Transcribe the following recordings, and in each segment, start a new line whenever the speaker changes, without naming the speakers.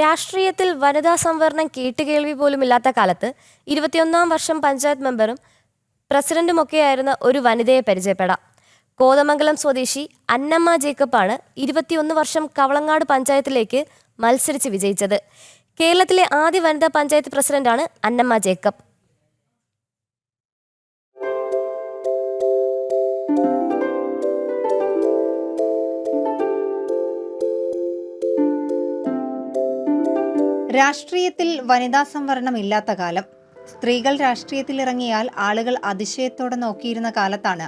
രാഷ്ട്രീയത്തിൽ വനിതാ സംവരണം കേട്ടുകേൾവി പോലുമില്ലാത്ത കാലത്ത് ഇരുപത്തിയൊന്നാം വർഷം പഞ്ചായത്ത് മെമ്പറും പ്രസിഡന്റുമൊക്കെയായിരുന്ന ഒരു വനിതയെ പരിചയപ്പെടാം. കോതമംഗലം സ്വദേശി അന്നമ്മ ജേക്കബാണ് ഇരുപത്തിയൊന്ന് വർഷം കവളങ്ങാട് പഞ്ചായത്തിലേക്ക് മത്സരിച്ച് വിജയിച്ചത്. കേരളത്തിലെ ആദ്യ വനിതാ പഞ്ചായത്ത് പ്രസിഡന്റാണ് അന്നമ്മ ജേക്കബ്.
രാഷ്ട്രീയത്തിൽ വനിതാ സംവരണം ഇല്ലാത്ത കാലം. സ്ത്രീകൾ രാഷ്ട്രീയത്തിൽ ഇറങ്ങിയാൽ ആളുകൾ അതിശയത്തോടെ നോക്കിയിരുന്ന കാലത്താണ്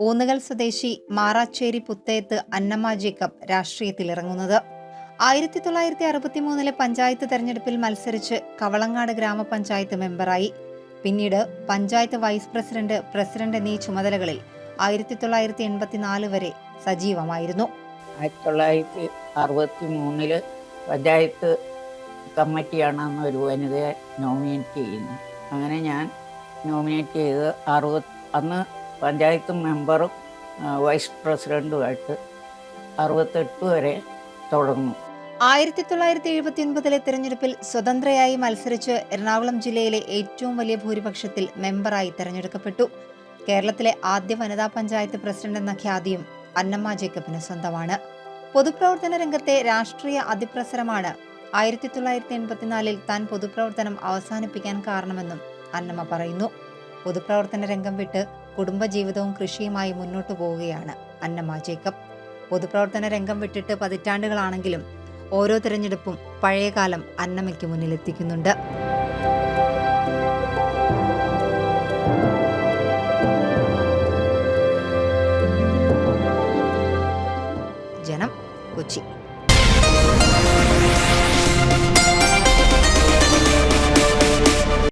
ഊന്നുകൽ സ്വദേശി മാറാച്ചേരി പുത്തേത്ത് അന്നമ്മ ജേക്കബ് രാഷ്ട്രീയത്തിൽ ഇറങ്ങുന്നത് ആയിരത്തി തൊള്ളായിരത്തി അറുപത്തി മൂന്നിലെ പഞ്ചായത്ത് തെരഞ്ഞെടുപ്പിൽ മത്സരിച്ച് കവളങ്ങാട് ഗ്രാമപഞ്ചായത്ത് മെമ്പറായി. പിന്നീട് പഞ്ചായത്ത് വൈസ് പ്രസിഡന്റ് പ്രസിഡന്റ് എന്നീ ചുമതലകളിൽ ആയിരത്തി തൊള്ളായിരത്തി എൺപത്തിനാല് വരെ സജീവമായിരുന്നു.
ആയിരത്തി തൊള്ളായിരത്തി അറുപത്തി മൂന്നിൽ പഞ്ചായത്ത് കമ്മിറ്റിയാണ് അന്ന് ഒരു വനിതയെ നോമിനേറ്റ് ചെയ്യുന്നത് അങ്ങനെ ഞാൻ നോമിനേറ്റ് ചെയ്ത് അറുപത് അന്ന് പഞ്ചായത്ത് മെമ്പറും വൈസ് പ്രസിഡന്റുമായിട്ട് അറുപത്തെട്ട് വരെ തുടർന്നു.
ആയിരത്തി തൊള്ളായിരത്തി എഴുപത്തി ഒൻപതിലെ തെരഞ്ഞെടുപ്പിൽ സ്വതന്ത്രയായി മത്സരിച്ച് എറണാകുളം ജില്ലയിലെ ഏറ്റവും വലിയ ഭൂരിപക്ഷത്തിൽ മെമ്പറായി തെരഞ്ഞെടുക്കപ്പെട്ടു. കേരളത്തിലെ ആദ്യ വനിതാ പഞ്ചായത്ത് പ്രസിഡന്റ് എന്ന ഖ്യാതിയും അന്നമ്മ ജേക്കബിന് സ്വന്തമാണ്. പൊതുപ്രവർത്തന രംഗത്തെ രാഷ്ട്രീയ അതിപ്രസരമാണ് ആയിരത്തി തൊള്ളായിരത്തി എൺപത്തിനാലിൽ താൻ പൊതുപ്രവർത്തനം അവസാനിപ്പിക്കാൻ കാരണമെന്നും അന്നമ്മ പറയുന്നു. പൊതുപ്രവർത്തന രംഗം വിട്ട് കുടുംബജീവിതവും കൃഷിയുമായി മുന്നോട്ടു പോവുകയാണ് അന്നമ്മ ജേക്കബ്. പൊതുപ്രവർത്തന രംഗം വിട്ടിട്ട് പതിറ്റാണ്ടുകളാണെങ്കിലും ഓരോ തിരഞ്ഞെടുപ്പും പഴയകാലം അന്നമ്മയ്ക്ക് മുന്നിലെത്തിക്കുന്നുണ്ട്. ജനം കൊച്ചി.